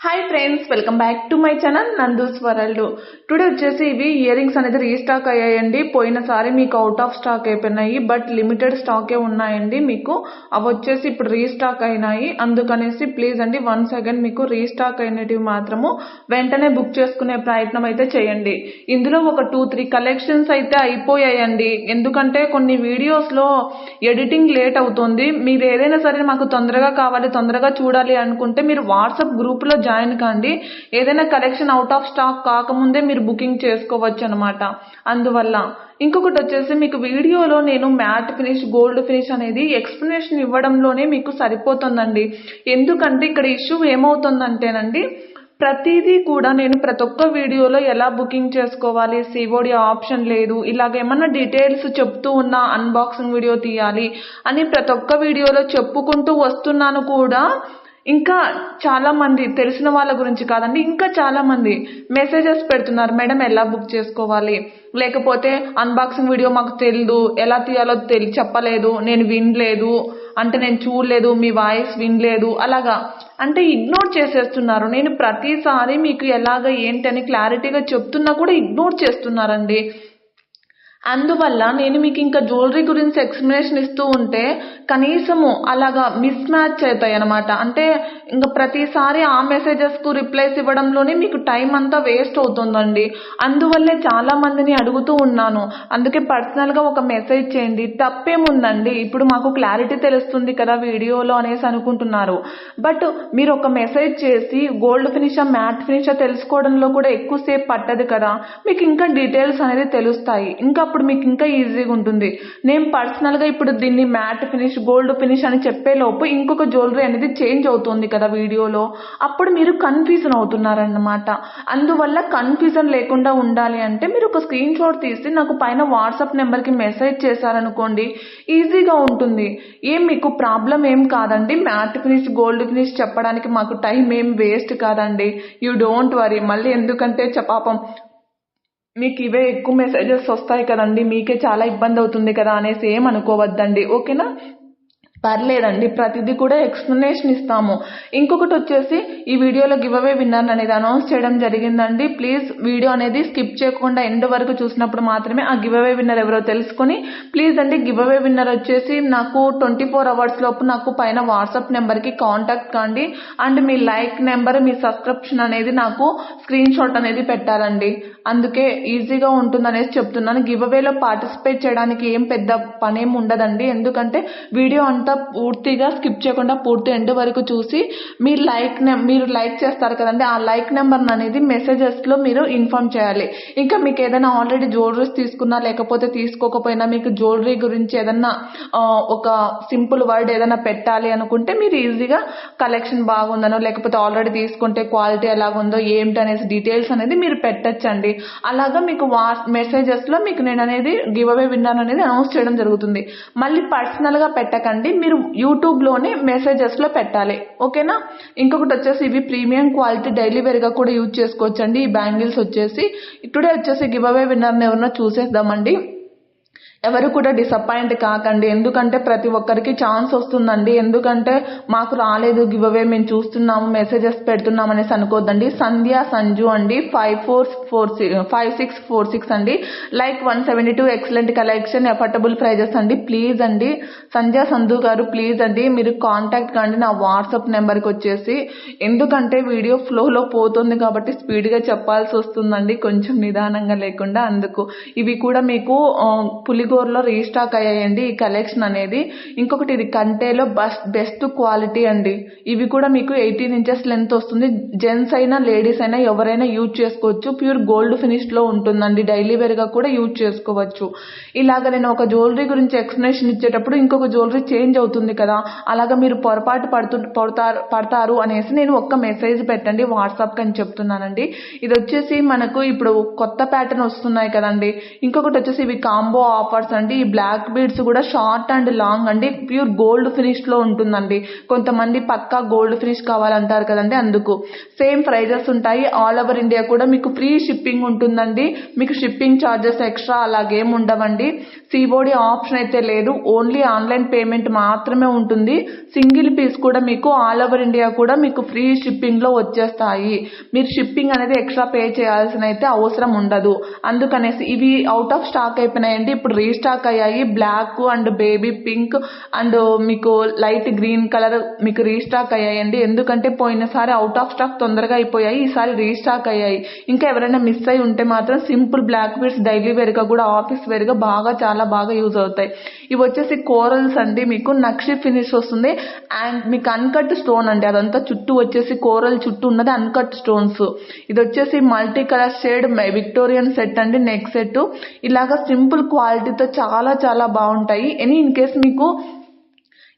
Hi friends welcome back to my channel Nandu's world today వచ్చేసి ఇవి ear rings అనేది restock అయ్యాయండి. పోయినసారి మీకు అవుట్ ఆఫ్ స్టాక్ అయిపోయినాయి బట్ లిమిటెడ్ స్టాకే ఉన్నాయండి మీకు. అవి వచ్చేసి ఇప్పుడు రీస్టాక్ అయినాయి. అందుకనేసి ప్లీజ్ అండి వన్ సెకండ్ మీకు రీస్టాక్ అయినటివి మాత్రము వెంటనే బుక్ చేసుకునే ప్రయత్నం అయితే చేయండి. ఇందులో ఒక టూ త్రీ కలెక్షన్స్ అయితే అయిపోయాయండి. ఎందుకంటే కొన్ని వీడియోస్లో ఎడిటింగ్ లేట్ అవుతుంది. మీరు ఏదైనా సరే మాకు తొందరగా కావాలి తొందరగా చూడాలి అనుకుంటే మీరు వాట్సాప్ గ్రూప్లో జాయిన్ కాండి. ఏదైనా కలెక్షన్ అవుట్ ఆఫ్ స్టాక్ కాకముందే మీరు బుకింగ్ చేసుకోవచ్చు అనమాట అందువల్ల ఇంకొకటి వచ్చేసి మీకు వీడియోలో నేను మ్యాట్ ఫినిష్ గోల్డ్ ఫినిష్ అనేది ఎక్స్ప్లెనేషన్ ఇవ్వడంలోనే మీకు సరిపోతుందండి. ఎందుకంటే ఇక్కడ ఇష్యూ ఏమవుతుందంటేనండి ప్రతిదీ కూడా నేను ప్రతి ఒక్క వీడియోలో ఎలా బుకింగ్ చేసుకోవాలి సిఓడి ఆప్షన్ లేదు ఇలాగ ఏమన్నా డీటెయిల్స్ చెప్తూ ఉన్నా అన్బాక్సింగ్ వీడియో తీయాలి అని ప్రతి ఒక్క వీడియోలో చెప్పుకుంటూ వస్తున్నాను కూడా ఇంకా చాలా మంది తెలిసిన వాళ్ళ గురించి కాదండి ఇంకా చాలా మంది మెసేజెస్ పెడుతున్నారు. మేడం ఎలా బుక్ చేసుకోవాలి? లేకపోతే అన్బాక్సింగ్ వీడియో మాకు తెలియదు ఎలా తీయాలో తెలి చెప్పలేదు. నేను వినలేదు. అంటే నేను చూడలేదు. మీ వాయిస్ వినలేదు. అలాగా. అంటే ఇగ్నోర్ చేసేస్తున్నారు. నేను ప్రతిసారి మీకు ఎలాగ ఏంటని క్లారిటీగా చెప్తున్నా కూడా ఇగ్నోర్ చేస్తున్నారండి. అందువల్ల నేను మీకు ఇంకా జ్యువెలరీ గురించి ఎక్స్ప్లెనేషన్ ఇస్తూ ఉంటే కనీసము అలాగా మిస్ మ్యాచ్ అవుతాయి అనమాట అంటే ఇంకా ప్రతిసారి ఆ మెసేజెస్కు రిప్లైస్ ఇవ్వడంలోనే మీకు టైం అంతా వేస్ట్ అవుతుందండి. అందువల్లే చాలా మందిని అడుగుతూ ఉన్నాను. అందుకే పర్సనల్గా ఒక మెసేజ్ చేయండి. తప్పేముందండి? ఇప్పుడు మాకు క్లారిటీ తెలుస్తుంది కదా వీడియోలో అనేసి అనుకుంటున్నారు. బట్ మీరు ఒక మెసేజ్ చేసి గోల్డ్ ఫినిషా మ్యాట్ ఫినిషా తెలుసుకోవడంలో కూడా ఎక్కువసేపు పట్టదు కదా. మీకు ఇంకా డీటెయిల్స్ అనేది తెలుస్తాయి. ఇంకా అప్పుడు మీకు ఇంకా ఈజీగా ఉంటుంది. నేను పర్సనల్గా ఇప్పుడు దీన్ని మ్యాట్ ఫినిష్ గోల్డ్ ఫినిష్ అని చెప్పే లోపు ఇంకొక జ్యువెలరీ అనేది చేంజ్ అవుతుంది కదా వీడియోలో. అప్పుడు మీరు కన్ఫ్యూజన్ అవుతున్నారన్నమాట. అందువల్ల కన్ఫ్యూజన్ లేకుండా ఉండాలి అంటే మీరు ఒక స్క్రీన్ షాట్ తీసి నాకు పైన వాట్సాప్ నెంబర్కి మెసేజ్ చేశారనుకోండి ఈజీగా ఉంటుంది. ఏం మీకు ప్రాబ్లం ఏం కాదండి. మ్యాట్ ఫినిష్ గోల్డ్ ఫినిష్ చెప్పడానికి మాకు టైం ఏం వేస్ట్ కాదండి. యూ డోంట్ వరీ మళ్ళీ ఎందుకంటే చ- పాపం మీకు ఇవే ఎక్కువ మెసేజెస్ వస్తాయి కదండి మీకే చాలా ఇబ్బంది అవుతుంది కదా అనేసి ఏం అనుకోవద్దండి ఓకేనా? పర్లేదండి ప్రతిదీ కూడా ఎక్స్ప్లెనేషన్ ఇస్తాము. ఇంకొకటి వచ్చేసి ఈ వీడియోలో గివ్ అవే విన్నర్ అనేది అనౌన్స్ చేయడం జరిగిందండి. ప్లీజ్ వీడియో అనేది స్కిప్ చేయకుండా ఎండ్ వరకు చూసినప్పుడు మాత్రమే ఆ గివ్ అవే విన్నర్ ఎవరో తెలుసుకొని ప్లీజ్ అండి గివ్ అవే విన్నర్ వచ్చేసి నాకు ట్వంటీ ఫోర్ అవర్స్ లోపు నాకు పైన వాట్సాప్ నెంబర్కి కాంటాక్ట్ కాండి. అండ్ మీ లైక్ నెంబర్ మీ సబ్స్క్రిప్షన్ అనేది నాకు స్క్రీన్ షాట్ అనేది పెట్టాలండి అందుకే ఈజీగా ఉంటుందనేసి చెప్తున్నాను. గివ్ అవేలో పార్టిసిపేట్ చేయడానికి ఏం పెద్ద పనేం ఉండదండి. ఎందుకంటే వీడియో అంతా పూర్తిగా స్కిప్ చేయకుండా పూర్తి ఎండ్ వరకు చూసి మీరు లైక్ మీరు లైక్ చేస్తారు కదండి ఆ లైక్ నెంబర్ అనేది మెసేజెస్లో మీరు ఇన్ఫార్మ్ చేయాలి. ఇంకా మీకు ఏదైనా ఆల్రెడీ జ్యువెలరీస్ తీసుకున్నా లేకపోతే తీసుకోకపోయినా మీకు జ్యువెలరీ గురించి ఏదన్నా ఒక సింపుల్ వర్డ్ ఏదైనా పెట్టాలి అనుకుంటే మీరు ఈజీగా కలెక్షన్ బాగుందనో లేకపోతే ఆల్రెడీ తీసుకుంటే క్వాలిటీ ఎలాగుందో ఏంటి అనేసి డీటెయిల్స్ అనేది మీరు పెట్టచ్చండి. అలాగా మీకు వా మెసేజెస్లో మీకు నేను అనేది గివ్ అవే విన్నాను అనేది అనౌన్స్ చేయడం జరుగుతుంది. మళ్ళీ పర్సనల్గా పెట్టకండి మీరు యూట్యూబ్లోనే మెసేజెస్లో పెట్టాలి. ఓకేనా? ఇంకొకటి వచ్చేసి ఇవి ప్రీమియం క్వాలిటీ డైలీ వేర్గా కూడా యూజ్ చేసుకోవచ్చండి. ఈ బ్యాంగిల్స్ వచ్చేసి టుడే వచ్చేసి గివ్ అవే విన్నర్ని ఎవరన్నా చూసేద్దామండి. ఎవరు కూడా డిసప్పాయింట్ కాకండి. ఎందుకంటే ప్రతి ఒక్కరికి ఛాన్స్ వస్తుందండి. ఎందుకంటే మాకు రాలేదు గివ్ అవే మేము చూస్తున్నాము మెసేజెస్ పెడుతున్నాం అనేసి అనుకోద్దండి. సంధ్య సంజు అండి five four four five six four six అండి. Like one seventy two excellent collection affordable prices అండి. ప్లీజ్ అండి సంధ్య సంధు గారు ప్లీజ్ అండి మీరు కాంటాక్ట్ కండి. నా వాట్సాప్ నెంబర్కి వచ్చేసి. ఎందుకంటే వీడియో ఫ్లోలో పోతుంది కాబట్టి స్పీడ్గా చెప్పాల్సి వస్తుందండి. కొంచెం నిదానంగా లేకుండా అందుకు. ఇవి కూడా మీకు ఆ, ఫోర్లో రీస్టాక్ అయ్యాయండి ఈ కలెక్షన్ అనేది. ఇంకొకటి ఇది కంటేలో బస్ బెస్ట్ క్వాలిటీ అండి. ఇవి కూడా మీకు ఎయిటీన్ ఇంచెస్ లెంత్ వస్తుంది. జెంట్స్ అయినా లేడీస్ అయినా ఎవరైనా యూజ్ చేసుకోవచ్చు. ప్యూర్ గోల్డ్ ఫినిష్లో ఉంటుందండి. డైలీ వేర్గా కూడా యూజ్ చేసుకోవచ్చు. ఇలాగ నేను ఒక జ్యువెలరీ గురించి ఎక్స్ప్లెనేషన్ ఇచ్చేటప్పుడు ఇంకొక జ్యువెలరీ చేంజ్ అవుతుంది కదా. అలాగా మీరు పొరపాటు పడుతు పడతారు పడతారు అనేసి నేను ఒక్క మెసేజ్ పెట్టండి వాట్సాప్కి అని చెప్తున్నానండి. ఇది వచ్చేసి మనకు ఇప్పుడు కొత్త ప్యాటర్న్ వస్తున్నాయి కదండి. ఇంకొకటి వచ్చేసి ఇవి కాంబో ఆఫర్స్ ఆఫర్స్ అండి. ఈ బ్లాక్ బీడ్స్ కూడా షార్ట్ అండ్ లాంగ్ అండి. ప్యూర్ గోల్డ్ ఫినిష్లో ఉంటుందండి. కొంతమంది పక్కా గోల్డ్ ఫినిష్ కావాలంటారు కదండి అందుకు. సేమ్ ప్రైజెస్ ఉంటాయి. ఆల్ ఓవర్ ఇండియా కూడా మీకు ఫ్రీ షిప్పింగ్ ఉంటుందండి. మీకు షిప్పింగ్ ఛార్జెస్ ఎక్స్ట్రా అలాగేం ఉండవండి. సిఓడి ఆప్షన్ అయితే లేదు. ఓన్లీ ఆన్లైన్ పేమెంట్ మాత్రమే ఉంటుంది. సింగిల్ పీస్ కూడా మీకు ఆల్ ఓవర్ ఇండియా కూడా మీకు ఫ్రీ షిప్పింగ్లో వచ్చేస్తాయి. మీరు షిప్పింగ్ అనేది ఎక్స్ట్రా పే చేయాల్సిన అయితే అవసరం ఉండదు. అందుకనేసి ఇవి అవుట్ ఆఫ్ స్టాక్ అయిపోయినాయండి. ఇప్పుడు రీస్టాక్ అయ్యాయి. Black and baby pink and మీకు లైట్ గ్రీన్ కలర్ మీకు రీస్టాక్ అయ్యాయండి. ఎందుకంటే పోయినసారి అవుట్ ఆఫ్ స్టాక్ తొందరగా అయిపోయాయి. ఈసారి రీస్టాక్ అయ్యాయి. ఇంకా ఎవరైనా మిస్ అయి ఉంటే మాత్రం సింపుల్ బ్లాక్ బీడ్స్ డైలీ వేర్గా కూడా ఆఫీస్ వేర్గా బాగా చాలా బాగా యూజ్ అవుతాయి. ఇవి వచ్చేసి కోరల్స్ అండి మీకు. నక్షి ఫినిష్ వస్తుంది. అండ్ మీకు అన్కట్ స్టోన్ అండి. అదంతా చుట్టూ వచ్చేసి కోరల్ చుట్టూ ఉన్నది అన్కట్ స్టోన్స్ ఇది వచ్చేసి multi colour shade Victorian set అండి నెక్ సెట్ ఇలాగా సింపుల్ క్వాలిటీ దానితో చాలా చాలా బాగుంటాయి. ఎనీ ఇన్ కేస్ మీకు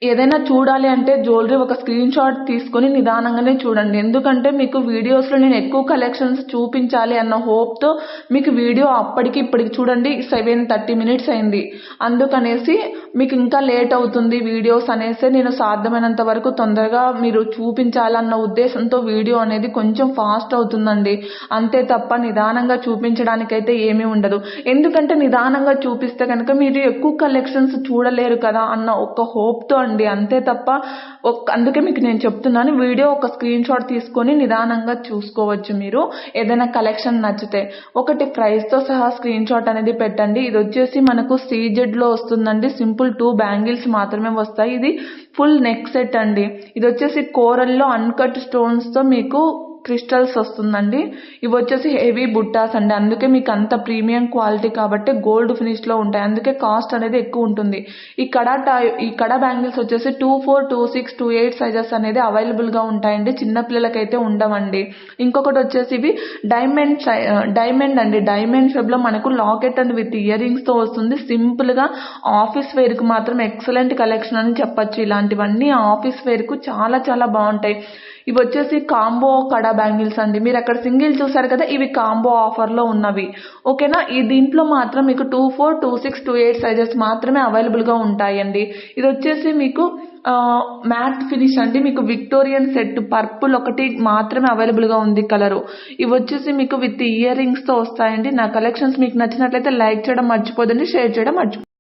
ఏదైనా చూడాలి అంటే జ్యువెలరీ ఒక స్క్రీన్ షాట్ తీసుకొని నిదానంగానే చూడండి. ఎందుకంటే మీకు వీడియోస్లో నేను ఎక్కువ కలెక్షన్స్ చూపించాలి అన్న హోప్తో మీకు వీడియో అప్పటికి ఇప్పటికి చూడండి సెవెన్ థర్టీ మినిట్స్ అయింది. అందుకనేసి మీకు ఇంకా లేట్ అవుతుంది వీడియోస్ అనేసి నేను సాధ్యమైనంత వరకు తొందరగా మీరు చూపించాలన్న ఉద్దేశంతో వీడియో అనేది కొంచెం ఫాస్ట్ అవుతుందండి. అంతే తప్ప నిదానంగా చూపించడానికైతే ఏమీ ఉండదు. ఎందుకంటే నిదానంగా చూపిస్తే కనుక మీరు ఎక్కువ కలెక్షన్స్ చూడలేరు కదా అన్న ఒక హోప్తో అండి. అంతే తప్ప అందుకే మీకు నేను చెప్తున్నాను వీడియో ఒక స్క్రీన్ షాట్ తీసుకొని నిదానంగా చూసుకోవచ్చు మీరు. ఏదైనా కలెక్షన్ నచ్చితే ఒకటి ప్రైస్తో సహా స్క్రీన్ షాట్ అనేది పెట్టండి. ఇది వచ్చేసి మనకు సీజెడ్లో వస్తుందండి. సింపుల్ టూ బ్యాంగిల్స్ మాత్రమే వస్తాయి. ఇది ఫుల్ నెక్ సెట్ అండి. ఇది వచ్చేసి కోరల్లో అన్కట్ స్టోన్స్తో మీకు క్రిస్టల్స్ వస్తుందండి. ఇవి వచ్చేసి హెవీ బుట్టాస్ అండి. అందుకే మీకు అంత ప్రీమియం క్వాలిటీ కాబట్టి గోల్డ్ ఫినిష్లో ఉంటాయి. అందుకే కాస్ట్ అనేది ఎక్కువ ఉంటుంది. ఈ కడా టై ఈ కడా బ్యాంగిల్స్ వచ్చేసి two four two six two eight sizes అనేది అవైలబుల్గా ఉంటాయండి. చిన్నపిల్లలకైతే ఉండవండి. ఇంకొకటి వచ్చేసి ఇవి డైమండ్ డైమండ్ అండి. డైమండ్ షేప్లో మనకు లాకెట్ అండ్ విత్ ఇయర్ రింగ్స్తో వస్తుంది. సింపుల్గా ఆఫీస్ వేర్కి మాత్రం ఎక్సలెంట్ కలెక్షన్ అని చెప్పొచ్చు. ఇలాంటివన్నీ ఆఫీస్ వేర్కు చాలా చాలా బాగుంటాయి. ఇవి వచ్చేసి కాంబో కడ బ్యాంగిల్స్ అండి. మీరు అక్కడ సింగిల్ చూసారు కదా ఇవి కాంబో ఆఫర్లో ఉన్నవి. ఓకేనా? ఈ దీంట్లో మాత్రం మీకు two four two six two eight sizes మాత్రమే అవైలబుల్గా ఉంటాయండి. ఇది వచ్చేసి మీకు మ్యాట్ ఫినిష్ అండి. మీకు విక్టోరియన్ సెట్ పర్పుల్ ఒకటి మాత్రమే అవైలబుల్గా ఉంది కలరు. ఇవి వచ్చేసి మీకు విత్ ఇయర్ రింగ్స్తో వస్తాయండి. నా కలెక్షన్స్ మీకు నచ్చినట్లయితే లైక్ చేయడం మర్చిపోదండి షేర్ చేయడం మర్చిపో